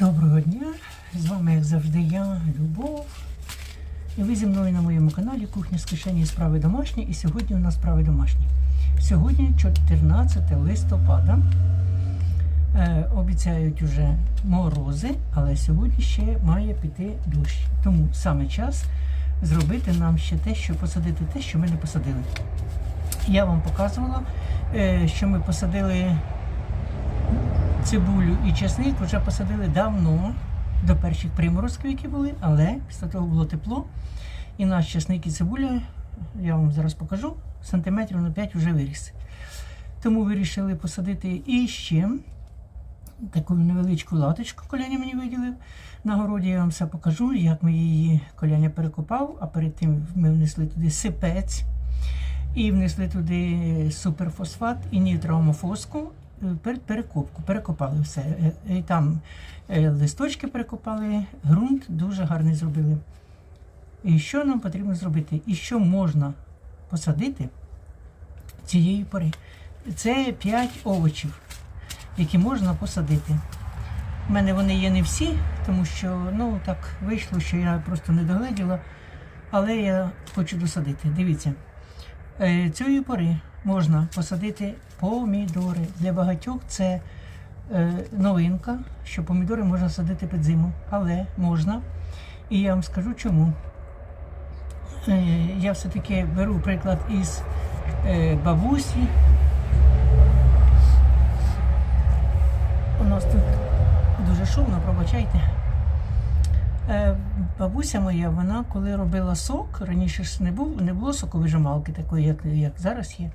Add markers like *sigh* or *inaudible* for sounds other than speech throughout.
Доброго дня! З вами, як завжди, я, Любов. І ви зі мною на моєму каналі Кухня з кишені справи домашні. І сьогодні у нас справи домашні. Сьогодні 14 листопада. Е, обіцяють уже морози, але сьогодні ще має піти дощ. Тому саме час зробити нам ще те, що посадити те, що ми не посадили. Я вам показувала, е, що ми посадили цибулю і чесник вже посадили давно, до перших приморозків, які були, але після того було тепло. І наш чесник і цибуля, я вам зараз покажу, сантиметрів на 5 вже виріс. Тому вирішили посадити і ще таку невеличку латочку коляня мені виділив. На городі я вам все покажу, як ми її коляня перекопав, а перед тим ми внесли туди сипець. І внесли туди суперфосфат і нітроамофоску перекопку. Перекопали все. Е, І там е, листочки перекопали, ґрунт дуже гарний зробили. І що нам потрібно зробити? І що можна посадити цієї пори? Це 5 овочів, які можна посадити. У мене вони є не всі, тому що ну так вийшло, що я просто не догледіла. Але я хочу досадити. Дивіться. Е, Цієї пори можна посадити помідори. Для багатьох це е, новинка, що помідори можна садити під зиму, але можна. І я вам скажу чому. Е, Я все-таки беру приклад із е, бабусі. У нас тут дуже шумно, пробачайте. Е, Бабуся моя, вона коли робила сок, раніше ж не було, не було соковижималки такої, як, як зараз є.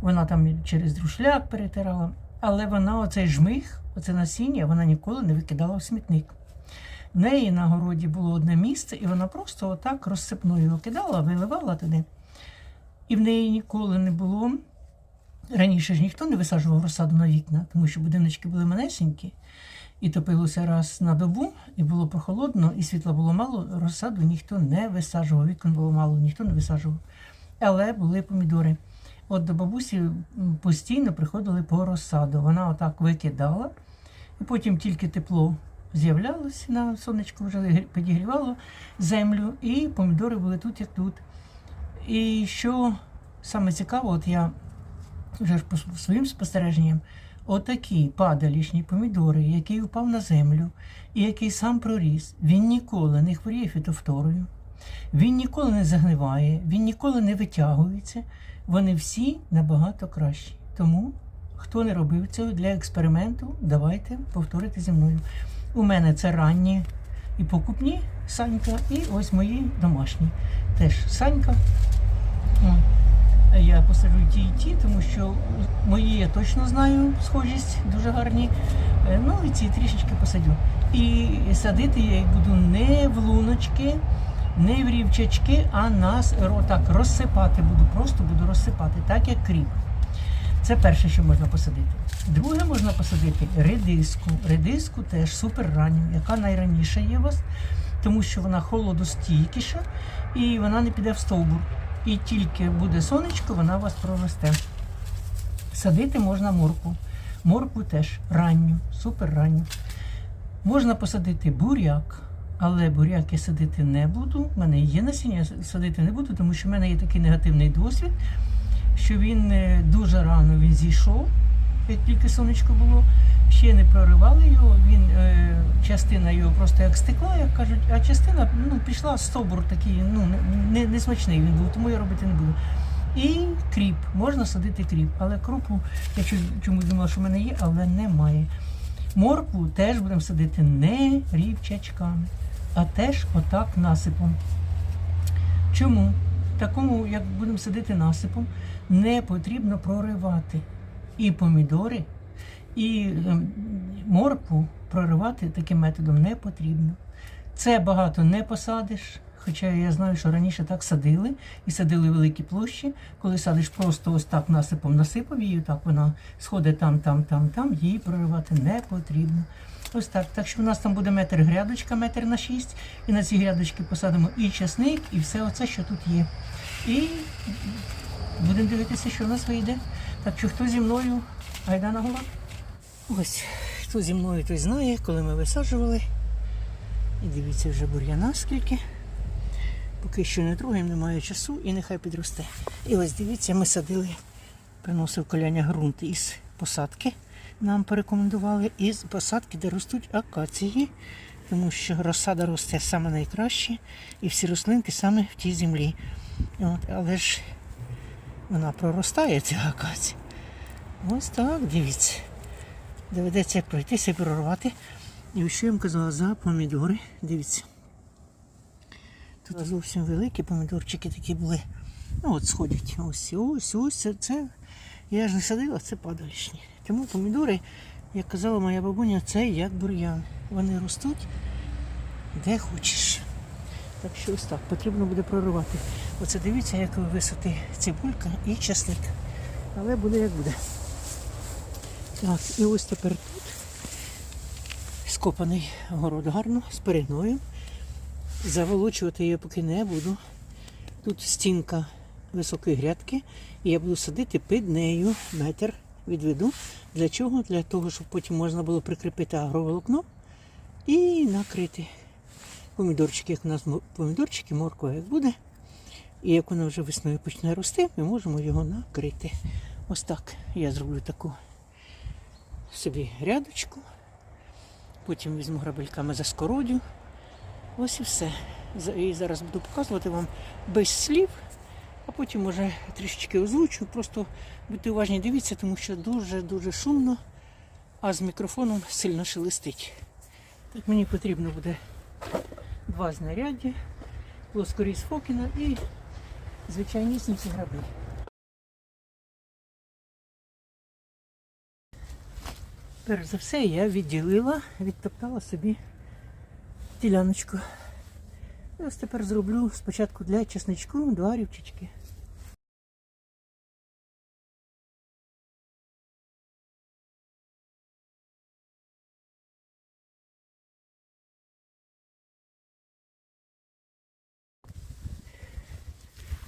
Вона там через друшляк перетирала. Але вона оцей жмих, оце насіння, вона ніколи не викидала в смітник. В неї на городі було одне місце, і вона просто отак розсипною викидала, виливала туди. І в неї ніколи не було. Раніше ж ніхто не висаджував розсаду на вікна, тому що будиночки були манесенькі. І топилося раз на добу, і було прохолодно, і світла було мало, розсаду ніхто не висаджував, вікон було мало, ніхто не висаджував. Але були помідори. От до бабусі постійно приходили по розсаду. Вона отак викидала, і потім тільки тепло з'являлося на сонечко, вже підігрівало землю, і помідори були тут, як тут. І що саме цікаво, от я вже по своїм спостереженням, отакі падалішні помідори, який впав на землю і який сам проріс, він ніколи не хворіє фітофторою, він ніколи не загниває, він ніколи не витягується. Вони всі набагато кращі. Тому, хто не робив цього для експерименту, давайте повторити зі мною. У мене це ранні і покупні Санька, і ось мої домашні. Теж Санька. Я посаджу ті, і ті, тому що мої я точно знаю схожість, дуже гарні. Е, Ну і ці трішечки посадю. І садити я їх буду не в луночки, не в рівчачки, а нас так розсипати буду. Просто буду розсипати, так як кріп. Це перше, що можна посадити. Друге можна посадити редиску. Редиску теж супер ранню, яка найраніша є у вас, тому що вона холодостійкіша і вона не піде в стовбур. І тільки буде сонечко, вона вас проросте. Садити можна морку. Морку теж ранню, супер ранню. Можна посадити буряк, але буряк я садити не буду. У мене є насіння, я садити не буду, тому що в мене є такий негативний досвід, що він е, дуже рано він зійшов, як тільки сонечко було. Ще не проривали його, він е, частина його просто як стекла, як кажуть, а частина ну, пішла стовбур такий, ну не, не смачний він був, тому я робити не буду. І кріп, можна садити кріп, але крупу, я чомусь думала, що в мене є, але немає. Моркву теж будемо садити не рівчачками, а теж отак насипом. Чому? Такому, як будемо садити насипом, не потрібно проривати і помідори, і ем, моркву проривати таким методом не потрібно. Це багато не посадиш. Хоча я знаю, що раніше так садили і садили великі площі. Коли садиш просто ось так насипом насипав її, так вона сходить там, там, там, там, її проривати не потрібно. Ось так. Так що в нас там буде метр грядочка, метр на шість, і на ці грядочки посадимо і часник, і все оце, що тут є. І будемо дивитися, що в нас вийде. Так що хто зі мною, гайда на голова. Ось хто зі мною, той знає, коли ми висаджували. І дивіться вже бур'яна скільки. Поки що не трогаємо, немає часу і нехай підросте. І ось дивіться, ми садили, приносив коляня ґрунт із посадки. Нам порекомендували із посадки, де ростуть акації, тому що розсада росте саме найкраще, і всі рослинки саме в тій землі. От, але ж вона проростає, ця акація. Ось так, дивіться. Доведеться пройтися прорвати. І що я вам казала за помідори. Дивіться. Тут зовсім великі помідорчики такі були. Ну от сходять. Ось, ось, ось. Це, я ж не садила, це падалішні. Тому помідори, як казала моя бабуня, це як бур'ян. Вони ростуть де хочеш. Так що ось так, потрібно буде проривати. Оце дивіться, як висоти цибулька і часник. Але буде як буде. Так, і ось тепер тут скопаний город гарно з перегною. Заволочувати я поки не буду. Тут стінка високої грядки, і я буду садити під нею метр відведу. Для чого? Для того, щоб потім можна було прикріпити агроволокно і накрити помідорчики. Як у нас помідорчики, морква як буде. І як вона вже весною почне рости, ми можемо його накрити. Ось так. Я зроблю таку собі грядочку. Потім візьму грабельками за скородю. Ось і все. І зараз буду показувати вам без слів, а потім може трішечки озвучу. Просто будьте уважні, дивіться, тому що дуже-дуже шумно, а з мікрофоном сильно шелестить. Так мені потрібно буде два знаряддя, плоскоріз Фокіна і звичайнісінькі граби. Перш за все я відділила, відтоптала собі діляночку. І ось тепер зроблю спочатку для чесничку два рівчички.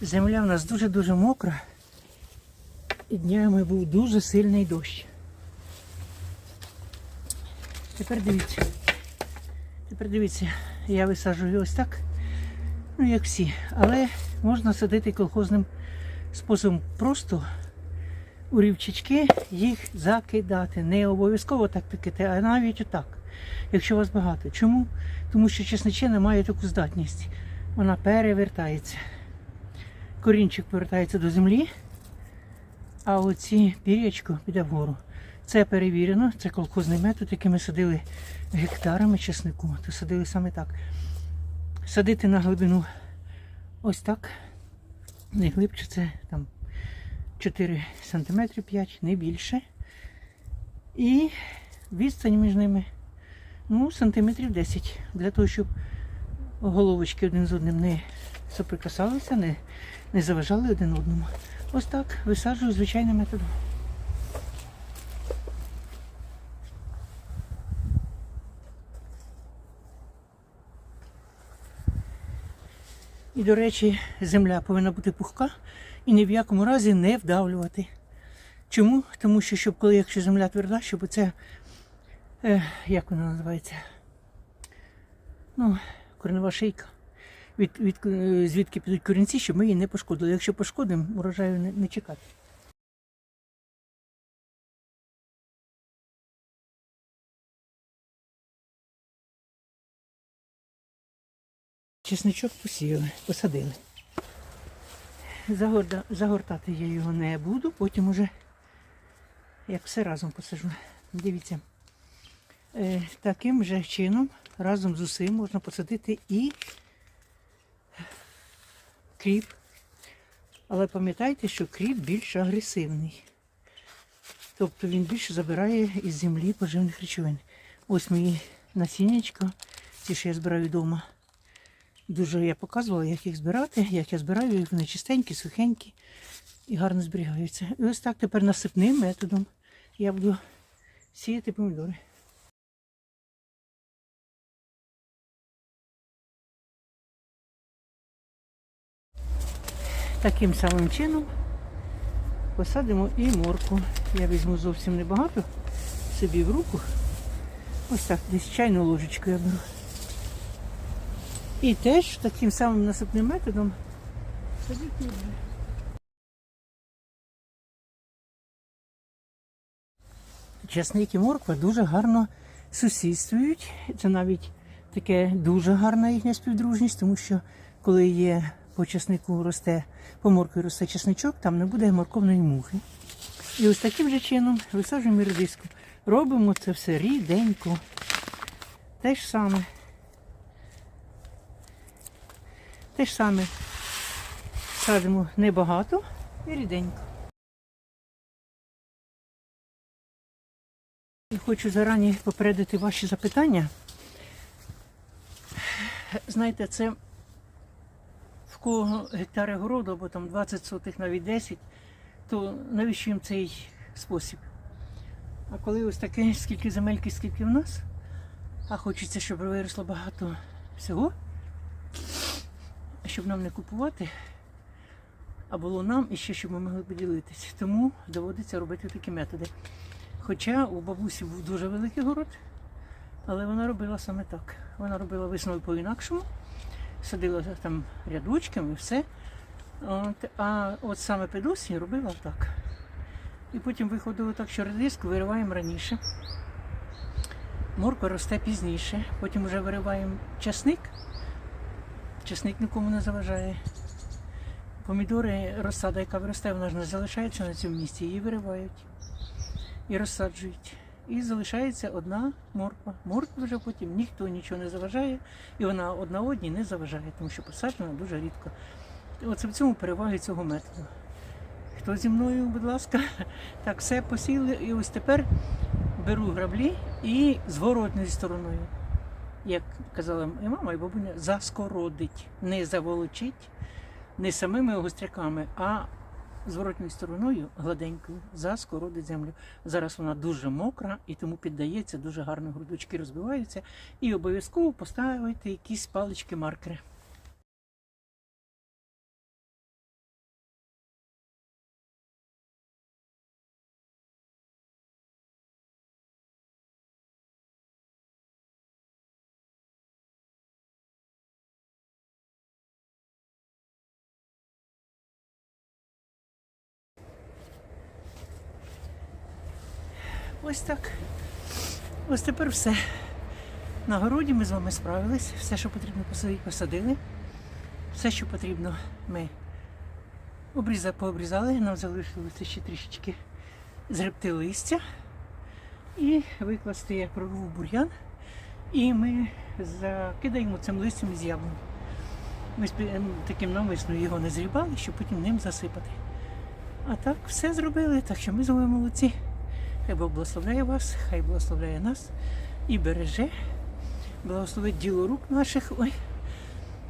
Земля в нас дуже-дуже мокра. І днями був дуже сильний дощ. Тепер дивіться. Тепер дивіться, я висаджую ось так, ну як всі. Але можна садити колхозним способом просто у рівчачки їх закидати. Не обов'язково так пікати, а навіть отак, якщо вас багато. Чому? Тому що чесничина має таку здатність. Вона перевертається. Корінчик повертається до землі, а оці пір'ячко піде вгору. Це перевірено, це колхозний метод, який ми садили гектарами чеснику. То садили саме так. Садити на глибину ось так. Не глибше це там 4 см 5, не більше. І відстань між ними ну, сантиметрів 10. Для того, щоб головочки один з одним не соприкасалися, не, не заважали один одному. Ось так висаджую звичайним методом. І, до речі, земля повинна бути пухка і ні в якому разі не вдавлювати. Чому? Тому що, щоб коли якщо земля тверда, щоб це, е, як вона називається? Ну, коренева шийка. Від, від, е, звідки підуть корінці, щоб ми її не пошкодили. Якщо пошкодимо, урожаю не, не чекати. Чесничок посіяли, посадили. Загорда, загортати я його не буду, потім уже як все разом посажу. Дивіться, е, таким же чином разом з усім можна посадити і кріп. Але пам'ятайте, що кріп більш агресивний. Тобто він більше забирає із землі поживних речовин. Ось мої насіннячко, ті, що я збираю вдома. Дуже я показувала, як їх збирати, як я збираю їх, вони чистенькі, сухенькі і гарно зберігаються. І ось так тепер насипним методом я буду сіяти помідори. Таким самим чином посадимо і морку. Я візьму зовсім небагато собі в руку Ось так, десь чайну ложечку я беру. І теж таким самим насипним методом садити не буде. Часник і морква дуже гарно сусідствують. Це навіть таке дуже гарна їхня співдружність, тому що коли є по часнику росте, по моркві росте часничок, там не буде морковної мухи. І ось таким же чином висаджуємо редиску. Робимо це все ріденько. Те ж саме. Те ж саме садимо небагато і ріденько. Хочу зарані попередити ваші запитання. Знаєте, це в кого гектари городу, або там 20 сотих, навіть 10, то навіщо їм цей спосіб? А коли ось таке, скільки земельки, скільки в нас, а хочеться, щоб виросло багато всього, щоб нам не купувати, а було нам і ще щоб ми могли поділитися. Тому доводиться робити такі методи. Хоча у бабусі був дуже великий город, але вона робила саме так. Вона робила весною по-інакшому, садила там рядочками і все. От, а от саме під робила так. І потім виходило так, що редиску вириваємо раніше. Морква росте пізніше. Потім вже вириваємо часник. Часник нікому не заважає. Помідори, розсада, яка виросте, вона ж не залишається на цьому місці, її виривають і розсаджують. І залишається одна морква. Морква вже потім ніхто нічого не заважає, і вона одна одній не заважає, тому що посаджена дуже рідко. Оце в цьому переваги цього методу. Хто зі мною, будь ласка, *laughs* так все посіли. І ось тепер беру граблі і зворотною стороною. Як казала і мама, і бабуня, заскородить, не заволочить, не самими гостряками, а зворотньою стороною гладенькою заскородить землю. Зараз вона дуже мокра і тому піддається, дуже гарно грудочки розбиваються. І обов'язково поставити якісь палички-маркери. Ось так. Ось тепер все. На городі ми з вами справились. Все, що потрібно посадили. Все, що потрібно, ми обріза, пообрізали. Нам залишилося ще трішечки згребти листя і викласти як прорву бур'ян. І ми закидаємо цим листям із яблунь. Ми таким навмисно його не зрібали, щоб потім ним засипати. А так все зробили, так що ми з вами молодці. Хай Бог благословляє вас, хай благословляє нас і береже, благословить діло рук наших, ой,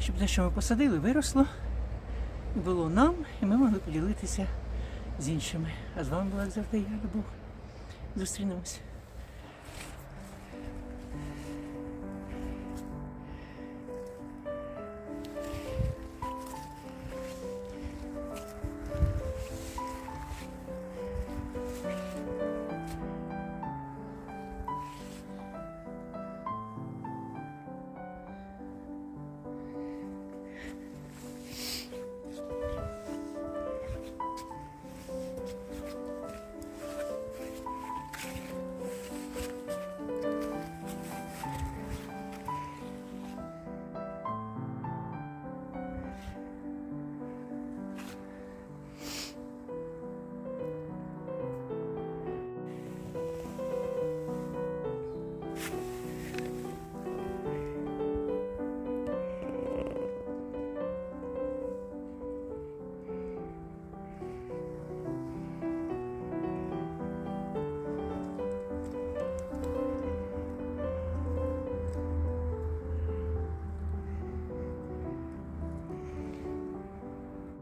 щоб те, що ми посадили, виросло, було нам, і ми могли поділитися з іншими. А з вами була завжди я, Бог. Зустрінемось.